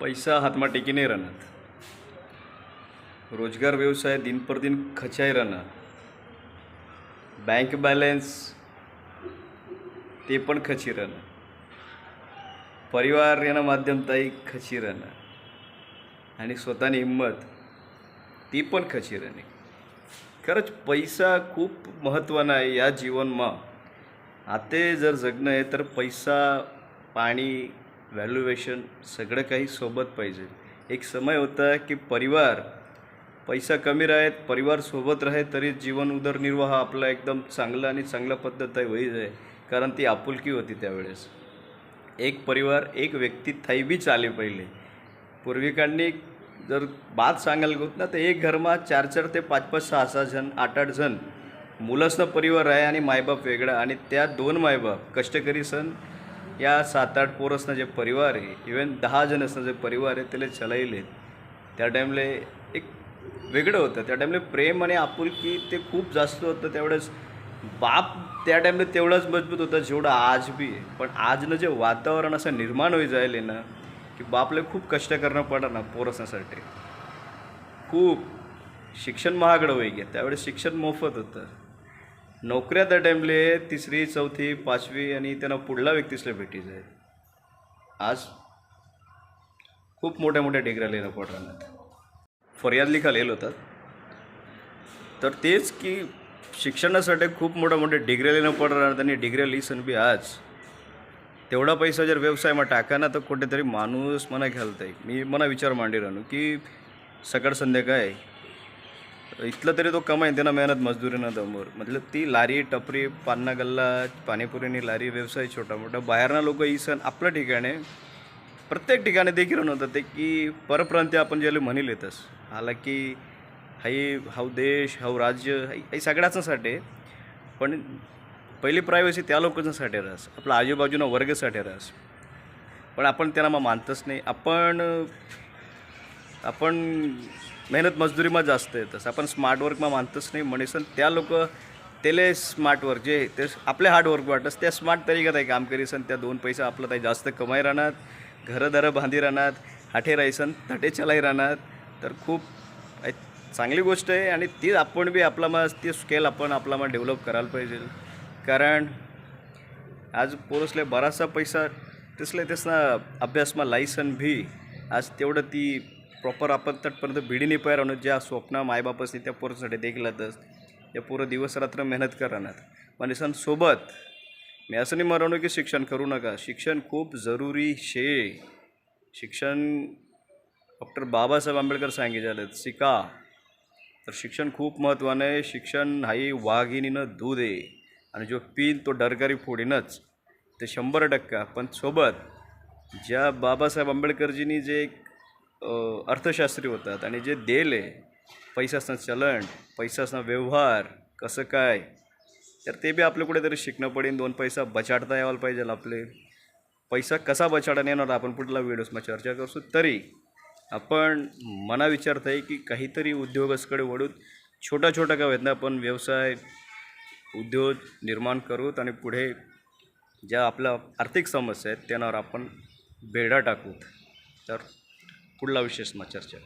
पैसा हातमा टेकी नाही राहणार. रोजगार व्यवसाय दिन पर दिन खचाई राहणार. बँक बॅलन्स ते पण खची राहणार. परिवार यानं माध्यमताही खची राहणार. आणि स्वतःनी हिंमत ती पण खची राहणे खरंच पैसा खूप महत्त्वानं आहे या जीवनमा आते जर जगणं आहे तर पैसा पाणी व्हॅल्युएशन सगळं काही सोबत पाहिजे. एक समय होता की परिवार पैसा कमी राहत परिवार सोबत राहे तरी जीवन उदरनिर्वाह आपला एकदम चांगला आणि चांगल्या पद्धत आहे होई जाय कारण ती आपुलकी होती त्यावेळेस. एक परिवार एक व्यक्ती थैबीच आले पहिले. पूर्विकांनी जर बात सांगायला होत ना तर एक घरमा चार चार ते पाच पाच सहा सहा जण आठ आठ जण मुलंसनं परिवार आहे आणि मायबाप वेगळा आणि त्या दोन मायबाप कष्टकरी सण या सात आठ पोरसनं जे परिवार आहे इवन दहा जण असणं जे परिवार आहे त्याला चलाईले त्या टाईमले एक वेगळं होतं. त्या टाईमले प्रेम आणि आपुलकी ते खूप जास्त होतं. त्यावेळेस बाप त्या टाईमला तेवढाच मजबूत होता जेवढं आज बी आहे. पण आजनं जे वातावरण असं निर्माण होई जायले ना की बापले खूप कष्ट करणं पडा ना पोरसण्यासाठी खूप शिक्षण महागडं वय गेलं. त्यावेळेस शिक्षण मोफत होतं. नोकऱ्या त्या टाईमले तिसरी चौथी पाचवी आणि त्यांना पुढला व्यक्तीसला भेटी आहे आज खूप मोठ्या मोठ्या डिग्र्या लिहिणं पड राहणार फर्याद लिखा लिहिलं होतात तर तेच की शिक्षणासाठी खूप मोठ्या मोठ्या डिग्र्या लिहिणं पड राहणार आणि डिग्र्या लिहिसन बी आज. तेवढा पैसा जर व्यवसायमा टाका ना तर कुठेतरी माणूस मना आहे मी मना विचार मांडी राहणू की सकाळ संध्याकाळ इथलं तरी तो कमाई त्यांना मेहनत मजदुरीनं दमवर मतलब ती लारी टपरी पान्ना गल्ला पाणीपुरीनी लारी व्यवसाय छोटा मोठा. बाहेरना लोक ही सण आपल्या ठिकाणी प्रत्येक ठिकाणी देखील नव्हतं ते की परप्रांती आपण ज्याला म्हणील येतस हाला की हाई हाऊ देश हाऊ राज्य हाई हाई पण पहिली प्रायव्हसी त्या लोकांसाठी राहस. आपल्या आजूबाजूनं वर्गसाठी राहस. पण आपण त्यांना मग मानतच नाही. आपण आपण मेहनत मजदुरीમાં जास्त येतस आपण स्मार्ट वर्कમાં मानतच नाही. म्हणीसन त्या लोक त्याले स्मार्ट वर्क जे ते आपले हार्ड वर्क वाटस त्या स्मार्ट तरीका काही काम करीसन त्या दोन पैसा आपलं काही जास्त कमाई राहणार. घरं दरं बांधी राहणार हाठे राहीसन तटे चलाई राहणार. तर खूप एक चांगली गोष्ट आहे आणि ती आपण बी आपला मग ती स्केल आपण आपला मग डेव्हलप करायला पाहिजे. कारण आज पोरसले बराचसा पैसा त्यसले त्यसना अभ्यासमा लायसन भी आज तेवढं ती प्रॉपर आपण तटपर्यंत भिडी नाही पाहिजे ज्या स्वप्न मायबापासनी त्या पोरासाठी देखीलच त्या पोरं दिवस रात्र मेहनत करणार. पण सण सोबत मी असं नाही म्हणू की शिक्षण करू नका. शिक्षण खूप जरुरी शे. शिक्षण डॉक्टर बाबासाहेब आंबेडकर सांगितले शिका. तर शिक्षण खूप महत्त्वानं आहे. शिक्षण हाही वाघिणीनं दूध आहे. आणि जो पिन तो डरकारी फोडीनच. ते शंभर टक्का. पण सोबत ज्या बाबासाहेब आंबेडकरजींनी जे एक अर्थशास्त्री होतात आणि जे देल आहे पैशासनं चलन पैशासनं व्यवहार कसं काय तर ते बी आपलं कुठेतरी शिकणं पडेल दोन पैसा बचाडता यायला पाहिजे आपले. पैसा कसा बचाडता येणार आपण पुढला व्हिडिओसમાં चर्चा करसू तरी आपण मना विचारत आहे की काहीतरी उद्योगाकडे वळून छोटा छोटा का होत ना आपण व्यवसाय उद्योग निर्माण करूत आणि पुढे ज्या आपल्या आर्थिक समस्या आहेत त्यांवर आपण बेडा टाकूत. तर पुढला विशेषमा चर्चा?